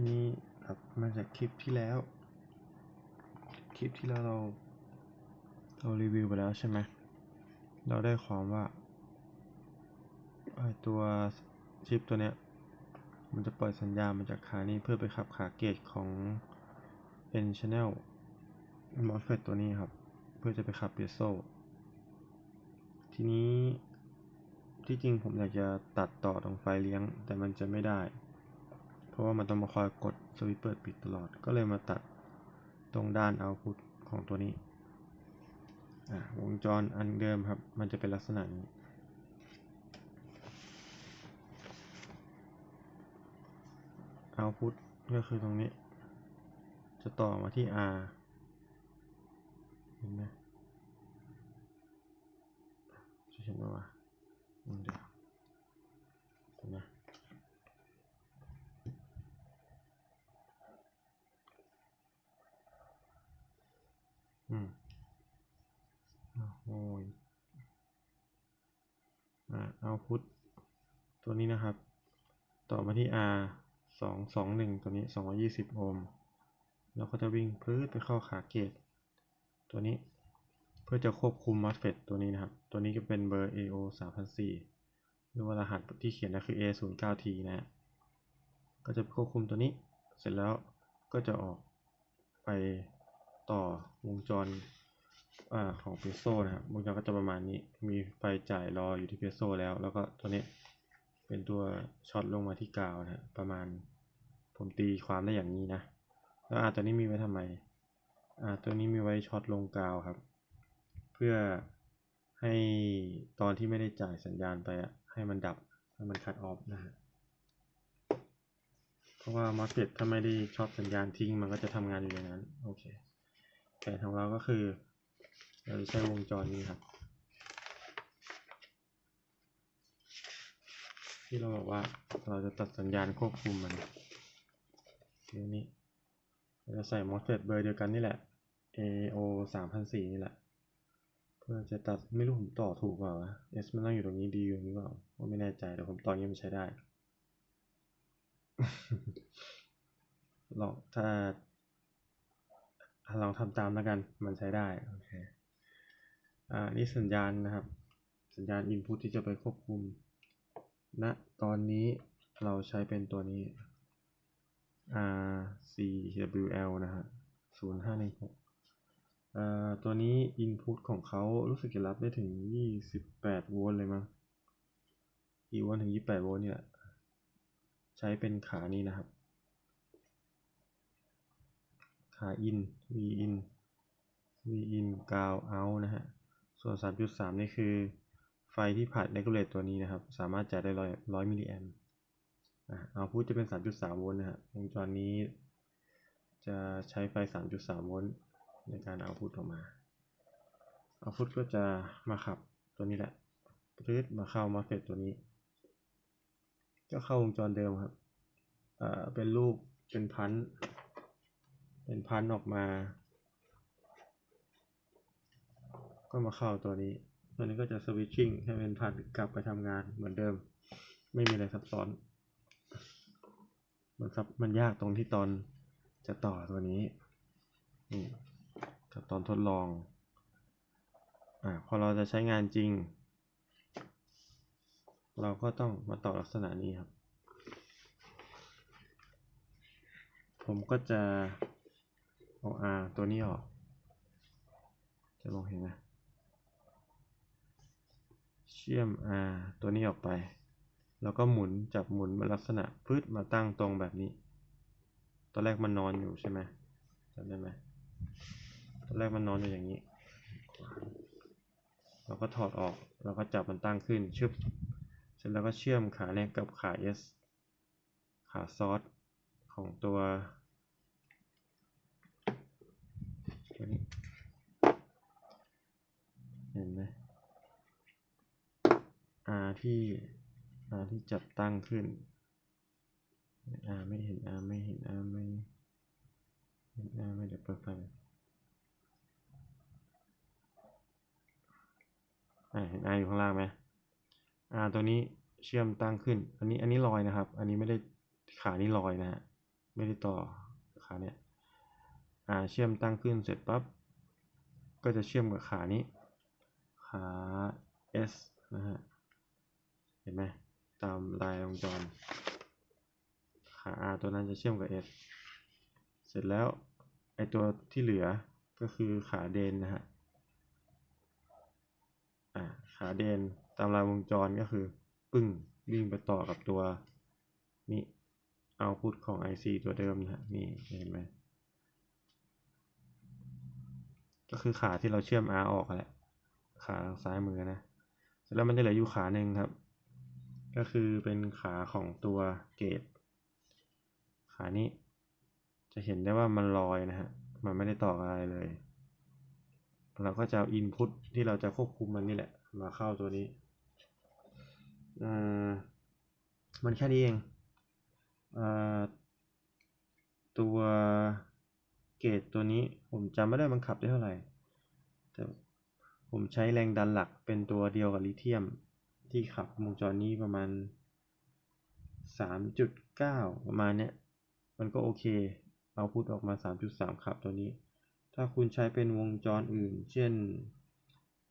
ทีนี้ครับมาจากคลิปที่แล้ว คลิปที่แล้วเรา เรารีวิวไปแล้วใช่ไหม เราได้ความว่าไอตัวชิปตัวเนี้ย มันจะปล่อยสัญญาณมาจากขานี้เพื่อไปขับขาเกตของ N channel MOSFET ตัวนี้ครับ เพื่อจะไปขับเปียโซ ทีนี้ที่จริงผมอยากจะตัดต่อตรงไฟเลี้ยง แต่มันจะไม่ได้ ราะว่ามันต้องมาคอยกดสวิตช์เปิดปิดตลอด ก็เลยมาตัดตรงด้านเอาพุตของตัวนี้วงจรอันเดิมครับ มันจะเป็นลักษณะนี้ เอาพุตก็คือตรงนี้ จะต่อมาที่ R เห็นไหมจะเห็นไหมวะอืมเดี๋ยวเห็นไหมอืมอ้าวโอ้ ยอ่าเอาพุตตัวนี้นะครับ ต่อมาที่ R สองสองหนึ่งตัวนี้สองร้อยี่สิบโอห์ม แล้วก็จะวิ่งพื้นไปเข้าขาเกต ตัวนี้เพื่อจะควบคุม MOSFET ตัวนี้นะครับ ตัวนี้ก็เป็นเบอร์ AO 3004หรือว่ารหัสที่เขียนนะคือ A 0 9 T นะฮะ ก็จะควบคุมตัวนี้ เสร็จแล้วก็จะออกไปต่อวงจร อาของเพโซนะครับวงจรก็จะประมาณนี้ มีไฟจ่ายรออยู่ที่เพโซแล้ว แล้วก็ตัวนี้เป็นตัวช็อตลงมาที่กาวนะประมาณผมตีความได้อย่างนี้นะ แล้วอาตัวนี้มีไว้ทำไมอ่าตัวนี้มีไว้ช็อตลงกาวครับ เพื่อให้ตอนที่ไม่ได้จ่ายสัญญาณไปอะให้มันดับให้มันคัดออฟนะฮะเพราะว่า MOSFET ถ้าไม่ได้ช็อตสัญญาณทิ้งมันก็จะทำงานอยู่อย่างนั้น โอเคแผนของเราก็คือ เราจะใช้วงจรนี้ครับ ที่เราบอกว่าเราจะตัดสัญญาณควบคุมมันทีนี้เราจะใส่ MOSFET เบอร์เดียวกันนี่แหละ AO 3004นี่แหละ เพื่อจะตัดไม่รู้ผมต่อถูกเปล่าวะ S มันต้องอยู่ตรงนี้ D อยู่ตรงนี้เปล่าว่าไม่แน่ใจแต่ผมต่ออย่างนี้มันใช้ได้ลองถ้าลองทำตามแล้วกัน มันใช้ได้ โอเค อ่านี่สัญญาณนะครับ สัญญาณ input ที่จะไปควบคุมณตอนนี้เราใช้เป็นตัวนี้ RCWL นะฮะ0516อ่าตัวนี้ input ของเขารู้สึกจะรับได้ถึง 28 โวลต์เลยมั้งกี่โวลต์ถึง 28 โวลต์เนี่ยใช้เป็นขานี้นะครับ ขา in V in V in กาว out นะฮะ ส่วน 3.3 นี่คือไฟที่ผ่าน regulate ตัวนี้นะครับ สามารถจ่ายได้ 100 มิลลิแอมป์เอาพุทจะเป็น 3.3 โวลต์นะฮะวงจรนี้จะใช้ไฟ 3.3 โวลต์ในการเอาพุทออกมาเอาพุทก็จะมาขับตัวนี้แหละพืดมาเข้ามาเฟตตัวนี้ ก็เข้าวงจรเดิมครับ เป็นรูปเป็นพัน เป็นพันออกมา ก็มาเข้าตัวนี้ ตัวนี้ก็จะสวิตชิ่งให้เป็นพันกลับไปทำงานเหมือนเดิม ไม่มีอะไรซับซ้อน มันซับมันยากตรงที่ตอนจะต่อตัวนี้นี่กับตอนทดลองอ่าพอเราจะใช้งานจริง เราก็ต้องมาต่อลักษณะนี้ครับ ผมก็จะเอา R ตัวนี้ออก จะมองเห็นไหม ชื่อม R ตัวนี้ออกไป แล้วก็หมุนจับหมุนมาลักษณะพืชมาตั้งตรงแบบนี้ ตอนแรกมันนอนอยู่ใช่ไหมจำได้ไหมตอนแรกมันนอนอยู่อย่างนี้ เราก็ถอดออกแล้วก็จับมันตั้งขึ้นชึบ เสร็จแล้วก็เชื่อมขาแรกกับขา S ขาซอสของตัวตัวนี้เห็นไหม R ที่ R ที่จับตั้งขึ้น R ไม่เห็น R ไม่เห็น R ไม่เห็น R ไม่เดี๋ยวเปิดไฟเห็น R อยู่ข้างล่างไหม R ตัวนี้เชื่อมตั้งขึ้น อันนี้อันนี้ลอยนะครับ อันนี้ไม่ได้ขานี่ลอยนะฮะ ไม่ได้ต่อขาเนี้ยอ่าเชื่อมตั้งขึ้นเสร็จปั๊บ ก็จะเชื่อมกับขานี้ ขา S นะฮะ ห็นไหมตามลายวงจรขา R ตัวนั้นจะเชื่อมกับ S เสร็จแล้วไอตัวที่เหลือก็คือขาเดนนะฮะขาเดนตามลายวงจรก็คือ ปึ้งวิ่งไปต่อกับตัวนี้เอาพุทของ IC ตัวเดิมนะฮะนี่เห็นไหมก็คือขาที่เราเชื่อม R ออกแหละขาซ้ายมือนะ เสร็จแล้วมันจะเหลืออยู่ขาหนึ่งครับ ก็คือเป็นขาของตัวเกตขานี้ จะเห็นได้ว่ามันลอยนะฮะ มันไม่ได้ต่ออะไรเลย เราก็จะเอาอินพุตที่เราจะควบคุมมันนี่แหละ มาเข้าตัวนี้มันแค่นี้เองอตัวเกตตัวนี้ผมจำไม่ได้มันขับได้เท่าไหร่แต่ผมใช้แรงดันหลักเป็นตัวเดียวกับลิเธียม ที่ขับวงจรนี้ประมาณ 3.9 ประมาณเนี้ย มันก็โอเค เอาพุทออกมา 3.3 ขับตัวนี้ ถ้าคุณใช้เป็นวงจรอื่น เช่น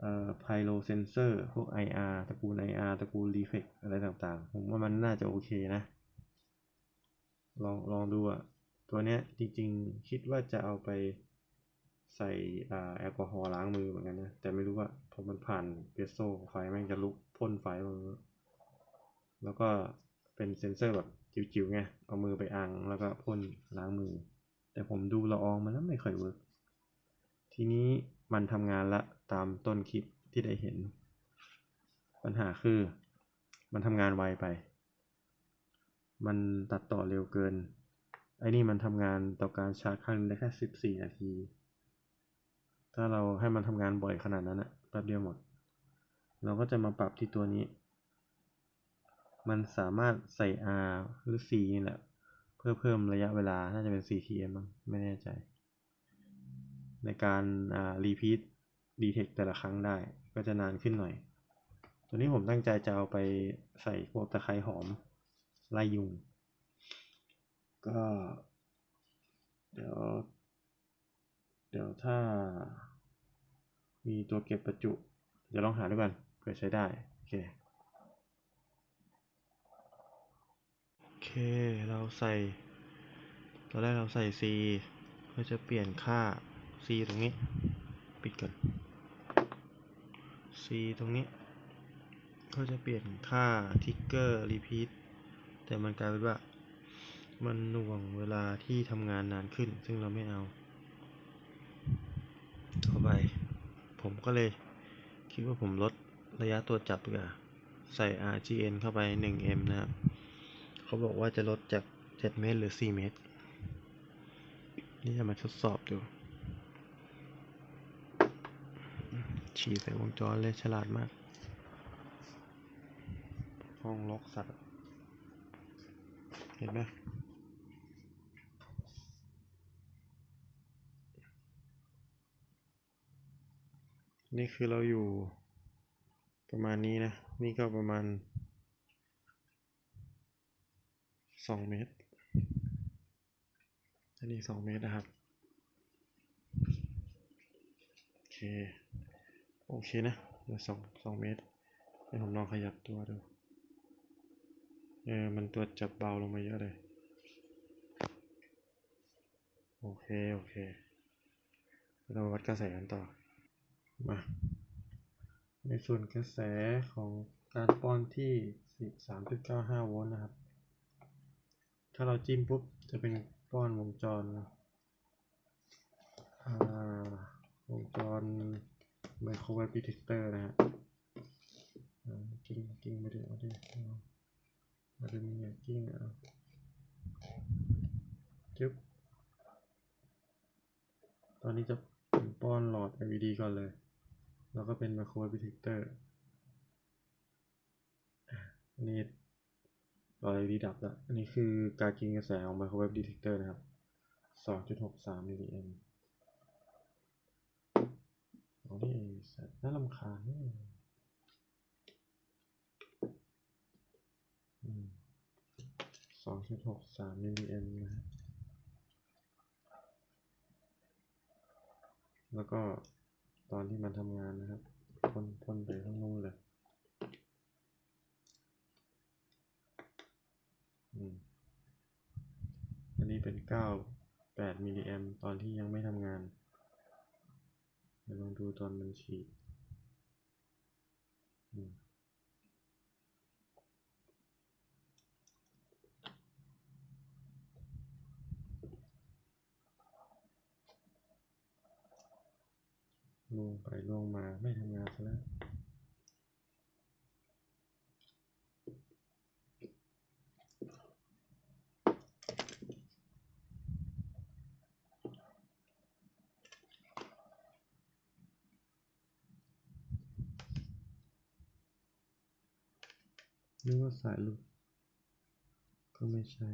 เอ่อไพโลเซนเซอร์พวก IR ตระกูล IR ตระกูล Reflex อะไรต่างๆ ผมว่ามันน่าจะโอเคนะ ลองลองดูอะตัวเนี้ยจริงๆ คิดว่าจะเอาไปใส่แอลกอฮอล์ล้างมือเหมือนกันนะ แต่ไม่รู้ว่าพอมันผ่านเปโซไฟแม่งจะลุก พ่นไฟแล้วก็เป็นเซนเซอร์แบบจิ๋วๆไง เอามือไปอังแล้วก็พ่นล้างมือ แต่ผมดูละอองมันแล้วไม่ค่อยเวิร์กทีนี้มันทำงานละตามต้นคลิปที่ได้เห็น ปัญหาคือมันทำงานไวไป มันตัดต่อเร็วเกิน ไอ้นี่มันทำงานต่อการชาร์จครั้งได้แค่สิบสี่นาที ถ้าเราให้มันทำงานบ่อยขนาดนั้นอะแป๊บเดียวหมด เราก็จะมาปรับที่ตัวนี้ มันสามารถใส่ R หรือ C นี่แหละ เพื่อเพิ่มระยะเวลา น่าจะเป็น CTM มั้งไม่แน่ใจ ในการอ่า repeat detect แต่ละครั้งได้ ก็จะนานขึ้นหน่อย ตัวนี้ผมตั้งใจจะเอาไปใส่พวกตะไคร้หอมไล่ยุง ก็ เดี๋ยว เดี๋ยวถ้ามีตัวเก็บประจุ เดี๋ยวลองหาดูกัน เผื่อใช้ได้ โอเค โอเค เราใส่ตอนแรกเราใส่ C เพื่อจะเปลี่ยนค่า C ตรงนี้ ปิดก่อน C ตรงนี้ก็จะเปลี่ยนค่าทิกเกอร์รีพีทแต่มันกลายเป็นว่า มันหน่วงเวลาที่ทำงานนานขึ้น ซึ่งเราไม่เอาเข้าไป ผมก็เลยคิดว่าผมลด ระยะตัวจับกว่าใส่ RGN เข้าไป 1M นะครับ เขาบอกว่าจะลดจาก 7 เมตร หรือ 4 เมตร นี่จะมาทดสอบดูฉีดใส่วงจรเลยฉลาดมาก ห้องล็อกสัตว์ เห็นไหมนี่คือเราอยู่ ประมาณนี้นะ นี่ก็ประมาณสองเมตร อันนี้สองเมตรนะครับ โอเค โอเคนะเดี๋ยวสองสองเมตรเดี๋ยวผมลองขยับตัวดู เออ มันตัวจับเบาลงมาเยอะเลย โอเค โอเค เราวัดกระแสกันต่อ มา ในส่วนกระแสของการป้อนที่ 13.95 โวลต์นะครับ ถ้าเราจิ้มปุ๊บ จะเป็นป้อนวงจรวงจรไมโครเวฟดีเทคเตอร์นะฮะกิ้งกิ้งไม่ได้เอาดิเอาดิมีอย่างกิ้งเอาจึ๊บตอนนี้จะป้อนหลอด LED ก่อนเลย แล้วก็เป็นมาโครพิเทคเตอร์นี่ะไรดีดับละอันนี้คือการกินกระแสของไมโครเวฟดีเทคเตอร์นะครับ 2.63มิลลิเอ็มโอ้นี่อ้สัน่าลำคาญสองจุดหกสามมิลลิเอ็มนะแล้วก็ อนที่มันทำงานนะครับพ่นพ่นไปข้างนู้นเลยอันนี้เป็นเก้าแปดมิลลิแอมตอนที่ยังไม่ทำงานลองดูตอนมันฉีด ลงไปลงมาไม่ทำงานซะแล้วนึกว่าสายลุดก็ไม่ใช่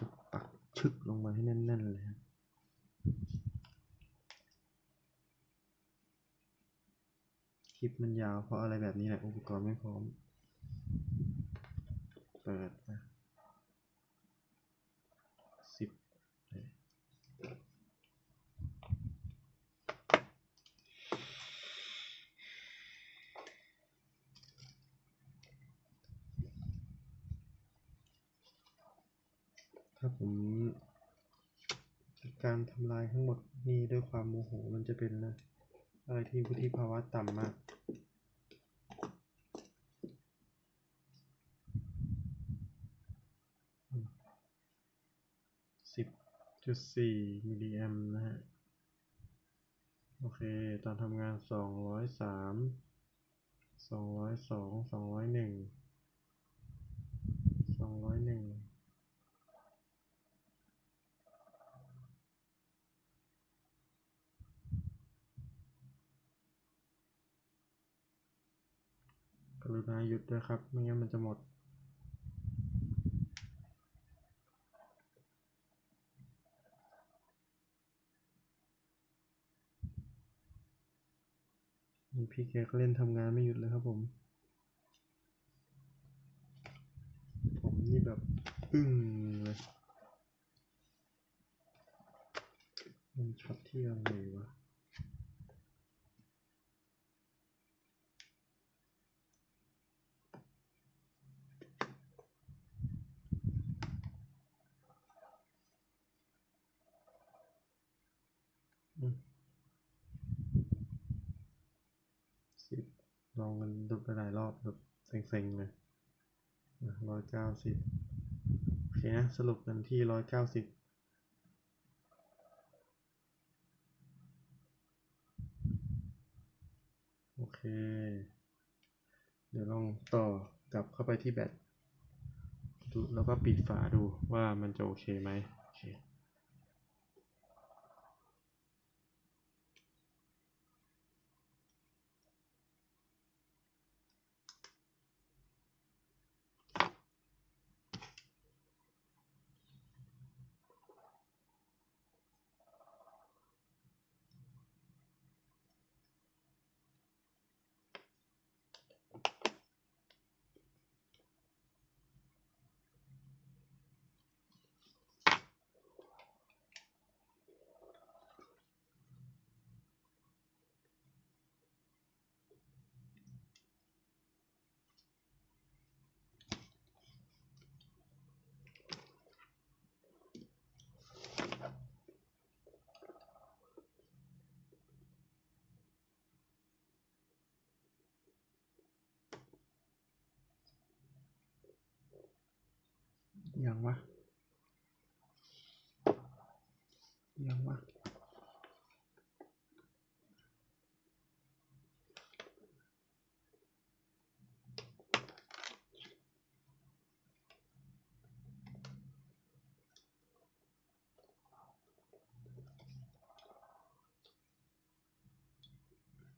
จะปักชึกลงมาให้แน่นๆเลยครับคลิปมันยาวเพราะอะไรแบบนี้แหละอุปกรณ์ไม่พร้อม เปิดนะสิบเลย ถ้าผมจัดการทำลายทั้งหมดนี่ด้วยความโมโหมันจะเป็นอะไรที่วุฒิภาวะต่ำมากสิบจุดสี่มิลลิแอมนะฮะ โอเค ตอนทำงานสองร้อยสามสองร้อยสองสองร้อยหนึ่งสองร้อยหนึ่งก รุณาหยุดด้วยครับ ไม่งั้นมันจะหมดนี่พี่แกก็เล่นทำงานไม่หยุดเลยครับผม ผมนี่แบบอึ้งเลยมันช็อตที่อะไรวะ อืม สิบล องกันดูไปหลายรอบแบบเซ็งๆเลยร้อยเก้าสิบโอเคนะ สรุปกันที่ร้อยเก้าสิบโอเค เดี๋ยวลองต่อกลับเข้าไปที่แบตแล้วก็ปิดฝาดูว่ามันจะโอเคไหมโอเค yang mah. Yang mah.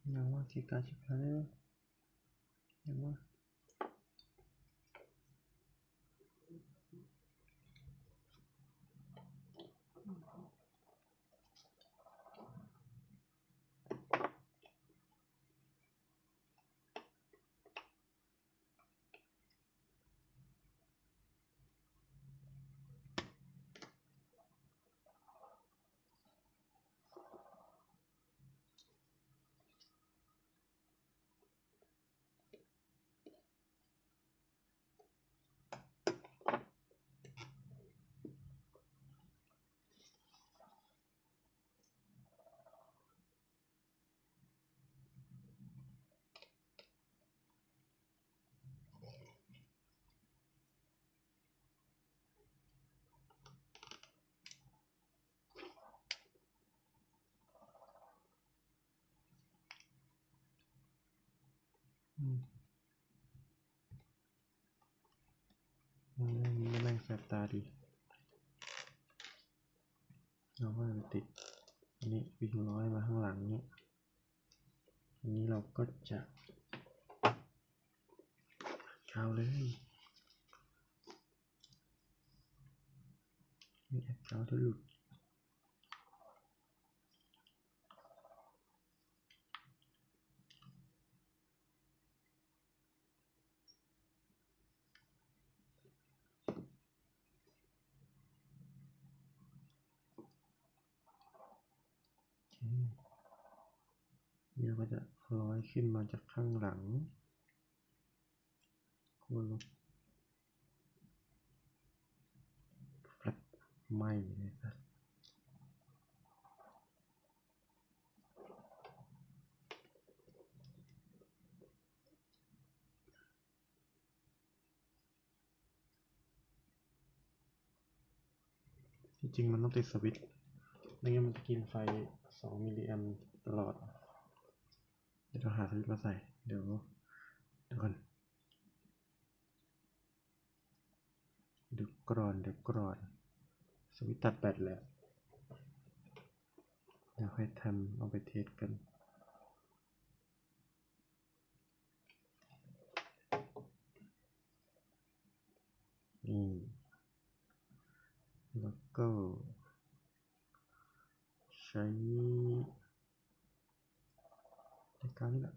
Yang mah kita sebenarnya yang mah. อืมมันแม่งมันแม่งแสบตาดีเราก็จะติดอันนี้วิ่งร้อยมาข้างหลังนี้อันนี้เราก็จะเอาเลยนี่แอคเคาท์จะหลุด เนี่ยก็จะร้อยขึ้นมาจากข้างหลังขั้วลบแฟลไม่เลยครับจริงมันต้องติดสวิตช์ไม่งั้นมันจะกินไฟ 2มิลลิแอมตลอด เดี๋ยวเราหาสวิตช์มาใส่ เดี๋ยวเดี๋ยวก่อนเดี๋ยวก่อนเดี๋ยวก่อน สวิตช์ตัดแบตแล้ว เดี๋ยวค่อยทำเอาไปเทสกันนี่แล้วก็ ใช้ในการนี้แหละ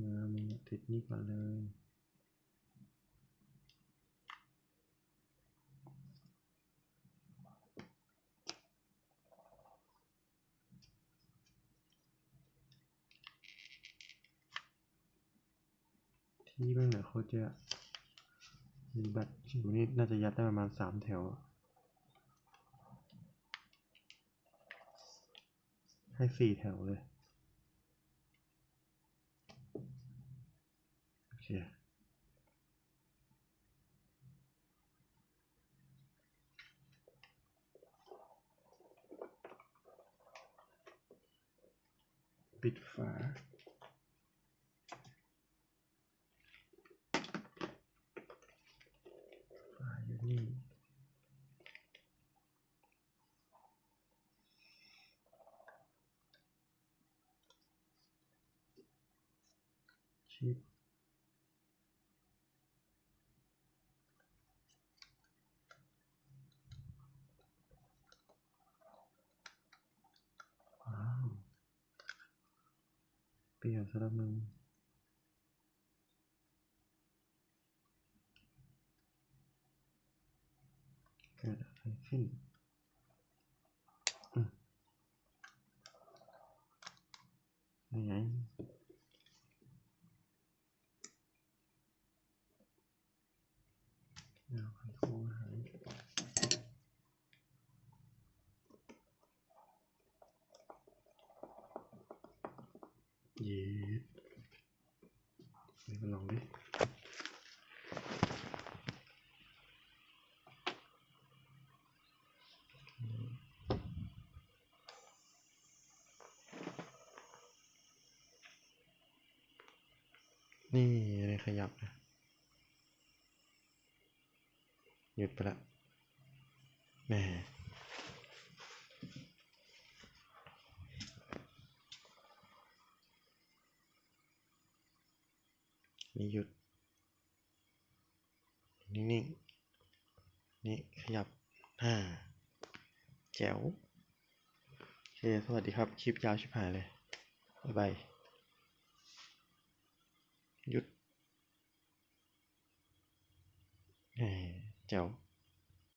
มามีติดนี่ก่อนเลย ที่แม่งเหลือโคตรเยอะ มีบัตรอยู่นี่น่าจะยัดได้ประมาณสามแถว ให้สี่แถวเลย โอเคปิดฝา ฝาอยู่นี่ ชิป ว้าว ปลี่ยนสำหรับมึงเกิดอะไรขึ้นอืมไหน นี่อะไรขยับนะหยุดไปละแหมนี่หยุด นิ่นี่นี่ขยับหน้าแจ๋วโอเค สวัสดีครับ คลิปยาวชิบหายเลย บ๊ายบาย หยุดแจ๋ว